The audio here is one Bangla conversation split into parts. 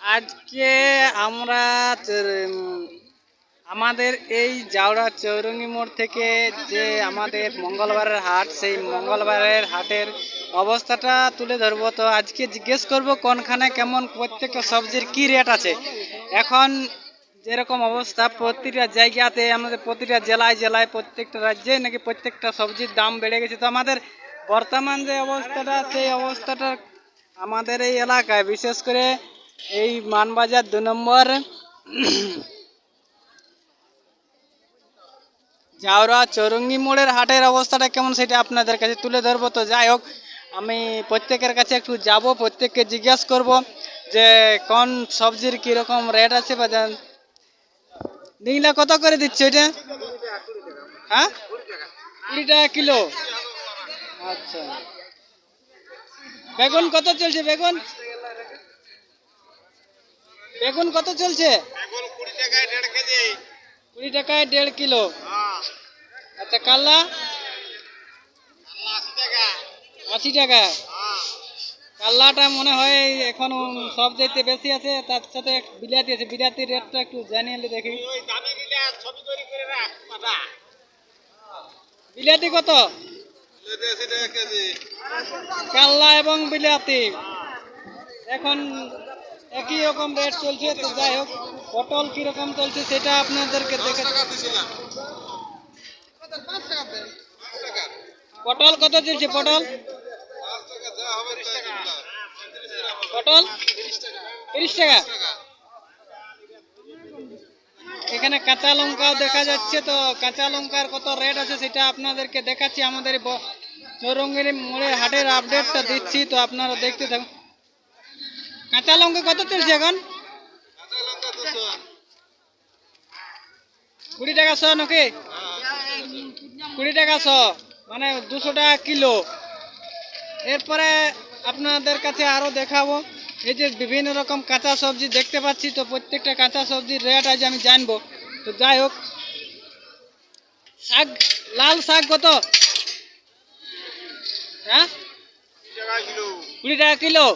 আজকে আমরা আমাদের এই জাউড়া চৌরঙ্গি মোড় থেকে যে আমাদের মঙ্গলবারের হাট, সেই মঙ্গলবারের হাটের অবস্থাটা তুলে ধরবো। তো আজকে জিজ্ঞেস করব, কোনখানে কেমন প্রত্যেকটা সবজির কি রেট আছে? এখন যেরকম অবস্থা, প্রতিটা জায়গাতে আমাদের প্রতিটা জেলায় জেলায় প্রত্যেকটা রাজ্যে নাকি প্রত্যেকটা সবজির দাম বেড়ে গেছে। তো আমাদের বর্তমান যে অবস্থাটা, সেই অবস্থাটা আমাদের এই এলাকায়, বিশেষ করে এই মানবাজার দু নম্বর জাউরা চৌরঙ্গি মোড়ের হাটের অবস্থাটা কেমন সেটা আপনাদের কাছে তুলে ধরবো। তো যাই হোক, আমি প্রত্যেকের কাছে একটু যাব, প্রত্যেককে জিজ্ঞেস করব যে কোন সবজির কীরকম রেট আছে বা জান- ডিংলা কত করে দিচ্ছে এটা? হ্যাঁ? কুড়ি টাকা কিলো? আচ্ছা। বেগুন কত চলছে বেগুন? বেগুন কত চলছে? কুড়ি টাকায় দেড় কিলো। আচ্ছা কাল্লা? আশি টাকা। কাল্লাটা মনে হয় এখন সব চাইতে বেশি আছে তার সাথে বিলাতি আছে বিলাতির রেটটা একটু জানিয়ে দেখি। বিলাতি কত? কাল্লা এবং বিলাতি। এখন একই রকম রেট চলছে তো যাই হোক পটল কীরকম চলছে সেটা আপনাদেরকে দেখে পটল কত চলছে পটল? পটল? তিরিশ টাকা। এখানে কাঁচা লঙ্কাও দেখা যাচ্ছে তো, কাঁচা লঙ্কার কত রেট আছে সেটা আপনাদেরকে দেখাচ্ছি। আমাদের চৌরঙ্গের মোড়ে হাটের আপডেটটা দিচ্ছি, তো আপনারা দেখতে থাকুন। কাঁচা লঙ্কা কত চলছে এখন? কুড়ি টাকা শ নাকি? কুড়ি টাকা শ মানে দুশো টাকা কিলো। এরপরে আপনাদের কাছে আরও দেখাবো। এই যে বিভিন্ন রকম কাঁচা সবজি দেখতে পাচ্ছি, তো প্রত্যেকটা কাঁচা সবজির রেট আজ আমি জানব। তো যাই হোক, শাক, লাল শাক কত? হ্যাঁ? কুড়ি টাকা কিলো।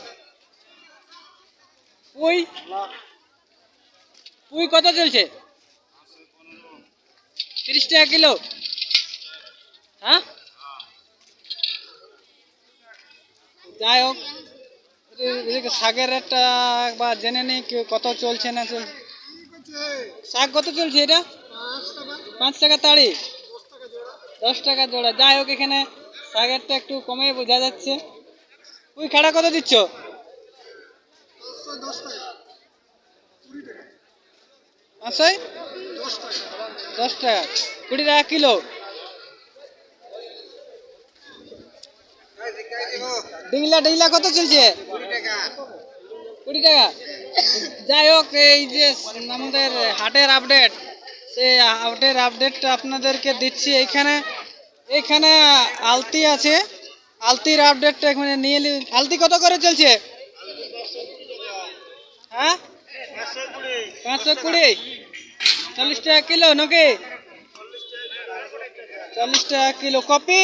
পুঁই? পুঁই কত চলছে? তিরিশ টাকা কিলো। হ্যাঁ? যাই হোক শাকের রেটটা একবার জেনে নিই কত চলছে না চলছে। শাক কত চলছে এটা? পাঁচ টাকা তাড়ি। দশ টাকা জোড়া। যাই হোক, এখানে শাকেরটা একটু কমে বোঝা যাচ্ছে। তুই খাড়া কত দিচ্ছ? দশ টাকা। কুড়ি টাকা কিলো। ডিংলা ডিংলা কত চলছে? কুড়ি টাকা। যাই হোক এই যে আমাদের হাটের আপডেট সেই হাটের আপডেটটা আপনাদেরকে দিচ্ছি এইখানে। এইখানে আলতি আছে। আলতির আপডেটটা এখানে নিয়ে আলতি কত করে চলছে? হ্যাঁ? পাঁচশো কুড়ি। চল্লিশ টাকা কিলো নাকি? চল্লিশ টাকা কিলো। কপি?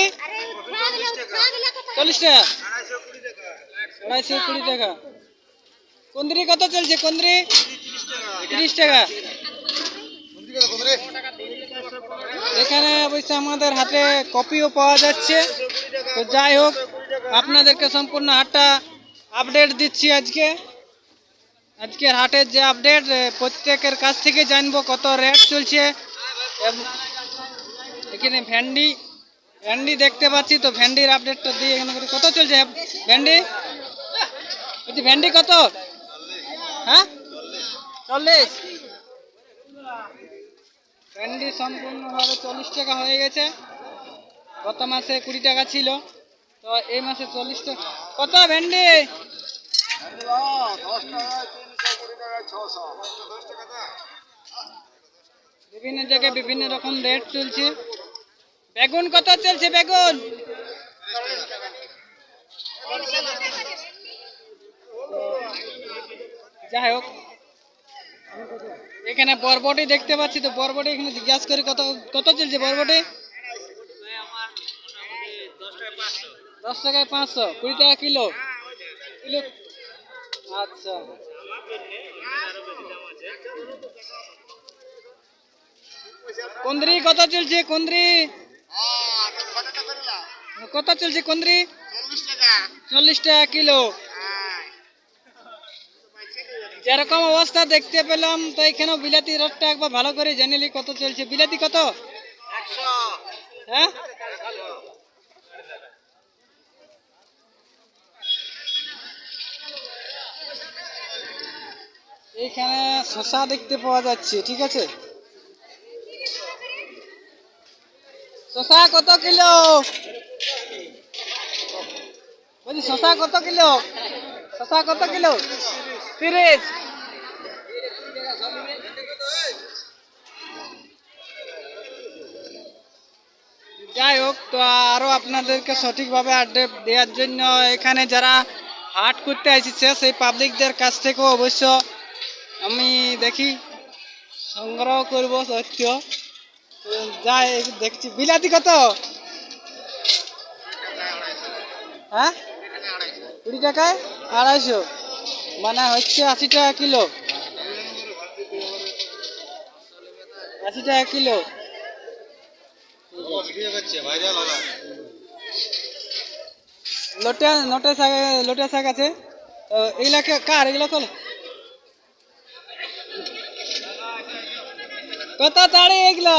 চল্লিশ টাকা। আড়াইশো কুড়ি টাকা। কুন্দ্রি কত চলছে কুন্দ্রি তিরিশ টাকা এখানে অবশ্য আমাদের হাতে কপিও পাওয়া যাচ্ছে। তো যাই হোক, আপনাদেরকে সম্পূর্ণ হাটটা আপডেট দিচ্ছি আজকে। আজকের হাটের যে আপডেট প্রত্যেকের কাছ থেকে জানব কত রেট চলছে। এবং এখানে ভেন্ডি ভেন্ডি দেখতে পাচ্ছি, তো ভেন্ডির আপডেটটা দিই এখানে করে। কত চলছে? ভেন্ডি? বলছি, ভেন্ডি কত? হ্যাঁ? চল্লিশ। ভেন্ডি সম্পূর্ণভাবে চল্লিশ টাকা হয়ে গেছে। গত মাসে কুড়ি টাকা ছিল। তো এই মাসে চল্লিশ টাকা। কত ভেন্ডি? বিভিন্ন জায়গায় বিভিন্ন রকম রেট চলছে। বেগুন কত চলছে বেগুন? যাই হোক। এখানে বরবটি দেখতে পাচ্ছি তো বরবটি এখানে জিজ্ঞাসা করি কত কত চলছে বরবটি? দশ টাকায় পাঁচশো কুড়ি টাকা কিলো। কিলো আচ্ছা। কুন্দ্রি কত চলছে কুন্দ্রি? কত চলছে কুন্দ্রি? চল্লিশ টাকা কিলো। যেরকম অবস্থা দেখতে পেলাম, তো এখানে বিলাতি রেটটা একবার ভালো করে জেনে কত চলছে। বিলাতি কত? হ্যাঁ? এইখানে শশা দেখতে পাওয়া যাচ্ছে, ঠিক আছে? শশা কত কিলো? বলছি, শশা কত কিলো? শশা কত কিলো? তিরিশ। যাই হোক, তো আরও আপনাদেরকে সঠিকভাবে আপডেট দেওয়ার জন্য এখানে যারা হাট করতে এসেছে, সেই পাবলিকদের কাছ থেকেও অবশ্য আমি দেখি, সংগ্রহ করব সত্য তো যাই, দেখছি। বিলাতি কত? হ্যাঁ? কুড়ি টাকায় আড়াইশো। মানে হচ্ছে আশি টাকা কিলো। আশি টাকা কিলো। লোটে শাক আছে। তো এইগুলা কার? এগুলো কল কত তাড়ি এগুলা?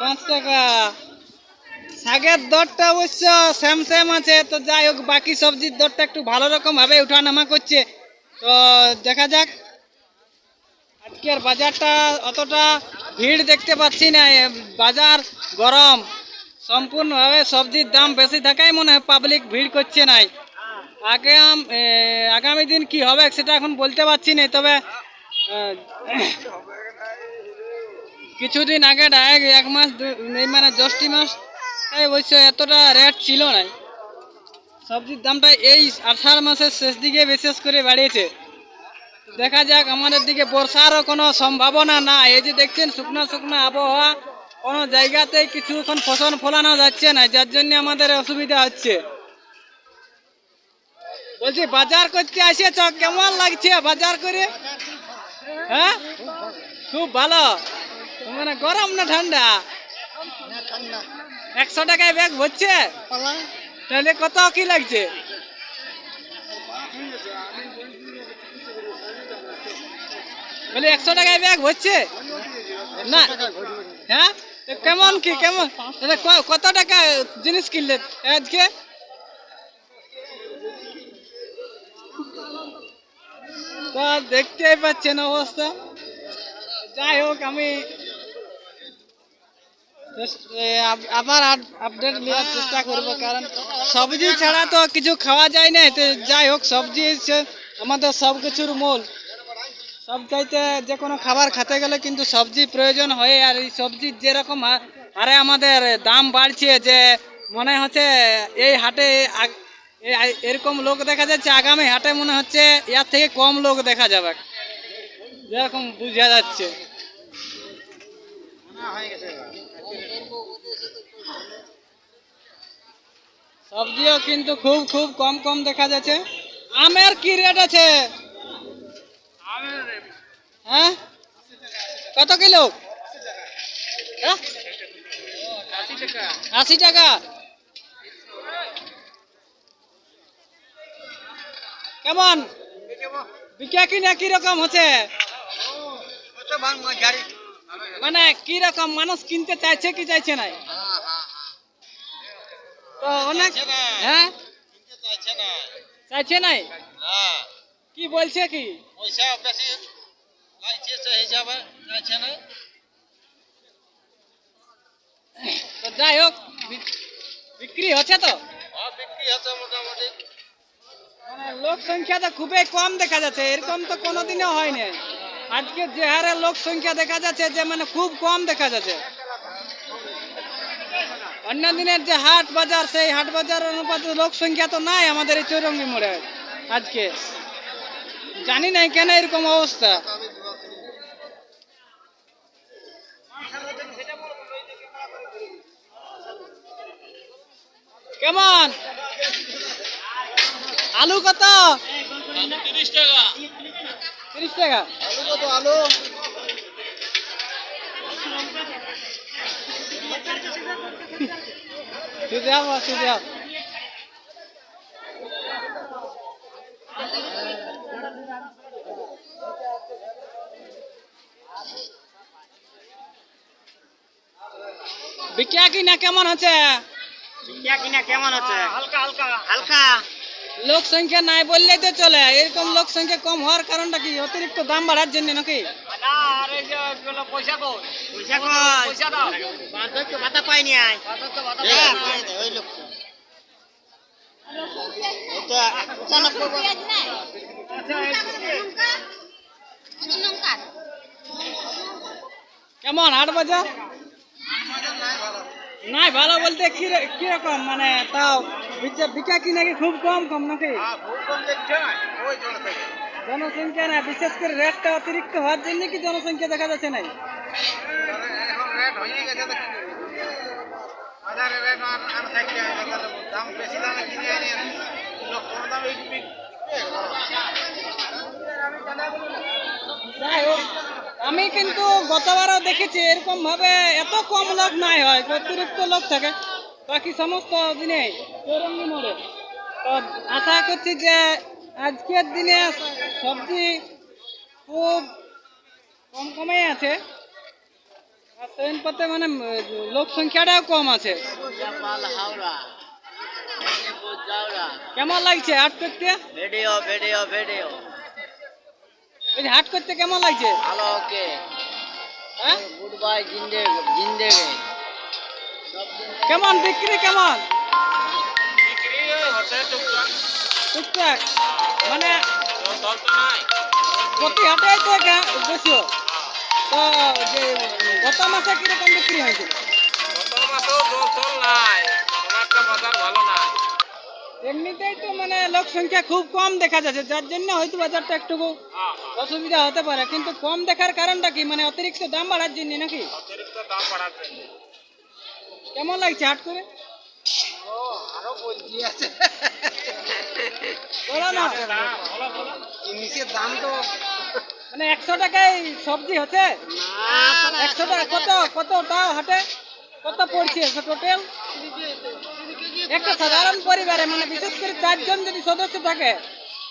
পাঁচ টাকা। শাকের দরটা অবশ্য সেম সেম আছে। তো যাই হোক, বাকি সবজির দরটা একটু ভালো রকম ভাবে উঠানামা করছে। তো দেখা যাক। আজকের বাজারটা অতটা ভিড় দেখতে পাচ্ছি না বাজার গরম। সম্পূর্ণভাবে সবজির দাম বেশি থাকাই মনে হয় পাবলিক ভিড় করছে নাই। আগে আগামী দিন কি হবে সেটা এখন বলতে পারছি না, তবে কিছুদিন আগে ডাইরেক্ট এক মাস মানে জ্যৈষ্ঠী মাস অবশ্য এতটা রেট ছিল না সবজির দামটা এই আষাঢ় মাসের শেষ দিকে বিশেষ করে বাড়িয়েছে। দেখা যাক আমাদের দিকে বর্ষারও কোনো সম্ভাবনা না এই যে দেখছেন শুকনো শুকনো আবহাওয়া কোনো জায়গাতেই কিছু এখন ফসল ফলানো যাচ্ছে না যার জন্য আমাদের অসুবিধা হচ্ছে। বলছি বাজার করতে আসেছ? কেমন লাগছে বাজার করে? হ্যাঁ? খুব ভালো। মানে গরম না ঠান্ডা? একশো টাকায় ব্যাগ ভরছে তাহলে কত কি লাগছে? বলি একশো টাকায় ব্যাগ হচ্ছে? না হ্যাঁ? কেমন কি, কেমন? কত টাকা জিনিস কিনলে আজকে? দেখতেই পাচ্ছেন অবস্থা। যাই হোক, আমি আবার আপডেট নেওয়ার চেষ্টা করব, কারণ সবজি ছাড়া তো কিছু খাওয়া যায় না। যাই হোক, সবজি আমাদের সব কিছুর মূল। সব চাইতে যে কোনো খাবার খেতে গেলে কিন্তু সবজি প্রয়োজন হয়, আর এই সবজির যেরকম আরে আমাদের দাম বাড়ছে যে মনে হচ্ছে এই হাটে এরকম লোক দেখা যাচ্ছে, আগামী হাটে মনে হচ্ছে এর থেকে কম লোক দেখা যাবে। যেরকম বুঝা যাচ্ছে। সবজিও কিন্তু খুব খুব কম কম দেখা যাচ্ছে। আমের কি রেট আছে? হ্যাঁ? কত কিলো? হ্যাঁ? আশি টাকা। কেমন? বিকা কিনা কি রকম হচ্ছে? মানে কি রকম মানুষ কিনতে চাইছে কি চাইছে না তো অনেক হ্যাঁ? চাইছে নাই? কি বলছে কি? তো যাই হোক বিক্রি হচ্ছে তো? মানে লোক সংখ্যা তো খুবই কম দেখা যাচ্ছে এরকম তো কোনোদিনও হয়নি আজকে যে হারে লোক সংখ্যা দেখা যাচ্ছে যে মানে খুব কম দেখা যাচ্ছে। অন্য দিনের যে হাট বাজার সেই হাট বাজার অনুপাতে লোক সংখ্যা তো নাই আমাদের এই চৌরঙ্গি মোড়ে আজকে। জানি না কেন এরকম অবস্থা। কেমন? আলু কত? তিরিশ টাকা। তিরিশ টাকা। আলু সুজাও সুজাও বিক্রিয়া কিনা? কেমন হচ্ছে? বিক্রিয়া কিনা কেমন হচ্ছে হালকা হালকা। হালকা? লোক সংখ্যা নাই বললেই তো চলে। এরকম লোক সংখ্যা কম হওয়ার কারণটা কি? অতিরিক্ত দাম বাড়ার জন্য নাকি? না আরে যে পয়সা কই? পয়সা কই? পয়সা দাও। বান্ধব ভাতা পাইনি আই বান্ধব ভাতা ওই লোক এটা চালাক করব। কেমন হাট বাজার? নাই ভালো বলতে কীরকম? মানে তাও বিকা কি নাকি খুব কম কম নাকি? জনসংখ্যা। না বিশেষ করে রেটটা অতিরিক্ত হওয়ার জন্য কি জনসংখ্যা দেখা যাচ্ছে নাই? যাই হোক, আমি কিন্তু গতবারও দেখেছি এরকম ভাবে এত কম লোক নাই হয় অতিরিক্ত লোক থাকে। বাকি সমস্ত দিনে মোড়ে। তো আশা করছি যে আজকের দিনে সবজি খুব কম কমেই আছে। আর ট্রেন পথে মানে লোক সংখ্যাটাও কম আছে। কেমন লাগছে হাট করতে? Video video video. এই যে হাট করতে কেমন লাগছে? ভালো ওকে। হ্যাঁ? গুড বাই জিন্দে জিন্দেগে। কেমন বিক্রি কেমন? বিক্রি হচ্ছে টুকটাক। টুকটাক? মানে প্রতি হাটে তো বেশিও তো যে গত মাসে কীরকম বিক্রি হয়েছিল এমনিতেই তো মানে লোক সংখ্যা খুব কম দেখা যাচ্ছে যার জন্য হয়তো বাজারটা একটু অসুবিধা হতে পারে। কিন্তু কম দেখার কারণটা কি? মানে অতিরিক্ত দাম বাড়ার জন্য নাকি? কেমন লাগছে হাট করে? আরও বলছি। আছে বলো না। জিনিসের দাম তো মানে একশো টাকায় সবজি হচ্ছে? একশো টাকা কত? কত তাও হাটে? কত পড়ছে? টোটাল একটা সাধারণ পরিবারে মানে বিশেষ করে চারজন যদি সদস্য থাকে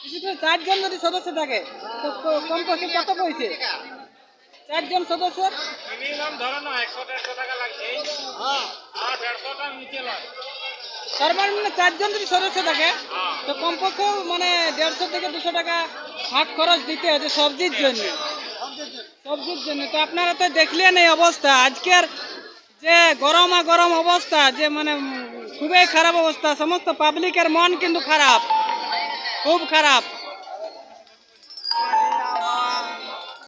বিশেষ করে চারজন যদি সদস্য থাকে তো কমপক্ষে কত পড়ছে চারজন সদস্য? মিনিমাম ধরো না একশো দেড়শো টাকা লাগছে। আর দেড়শোটা নিচে লয়। সর্বনিম্ন চারজন যদি সদস্য থাকে তো কমপক্ষে মানে দেড়শো থেকে দুশো টাকা হাট খরচ দিতে হচ্ছে সবজির জন্য। সবজির জন্য। তো আপনারা তো দেখলেন এই অবস্থা। আজকের যে গরমা গরম অবস্থা যে মানে খুবই খারাপ অবস্থা সমস্ত পাবলিকের মন কিন্তু খারাপ খুব খারাপ